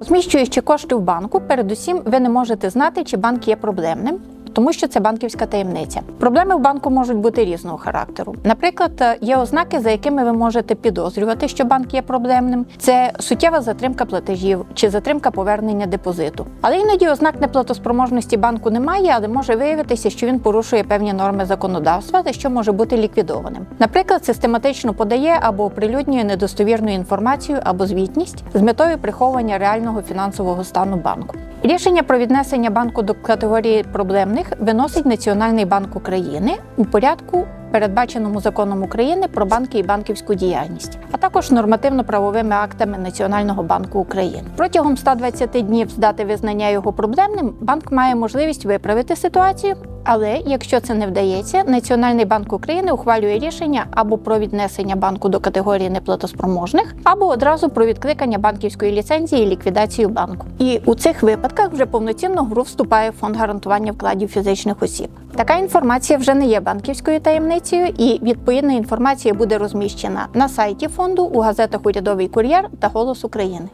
Зміщуючи кошти в банку, передусім ви не можете знати, чи банк є проблемним. Тому що це банківська таємниця. Проблеми в банку можуть бути різного характеру. Наприклад, є ознаки, за якими ви можете підозрювати, що банк є проблемним. Це суттєва затримка платежів чи затримка повернення депозиту. Але іноді ознак неплатоспроможності банку немає, але може виявитися, що він порушує певні норми законодавства, та що може бути ліквідованим. Наприклад, систематично подає або оприлюднює недостовірну інформацію або звітність з метою приховування реального фінансового стану банку. Рішення про віднесення банку до категорії проблемних виносить Національний банк України у порядку, передбаченому законом України про банки і банківську діяльність, а також нормативно-правовими актами Національного банку України. Протягом 120 днів з дати визнання його проблемним банк має можливість виправити ситуацію. Але якщо це не вдається, Національний банк України ухвалює рішення або про віднесення банку до категорії неплатоспроможних, або одразу про відкликання банківської ліцензії і ліквідацію банку. І у цих випадках вже повноцінно гру вступає фонд гарантування вкладів фізичних осіб. Така інформація вже не є банківською таємницею, і відповідна інформація буде розміщена на сайті фонду у газетах Урядовий кур'єр та Голос України.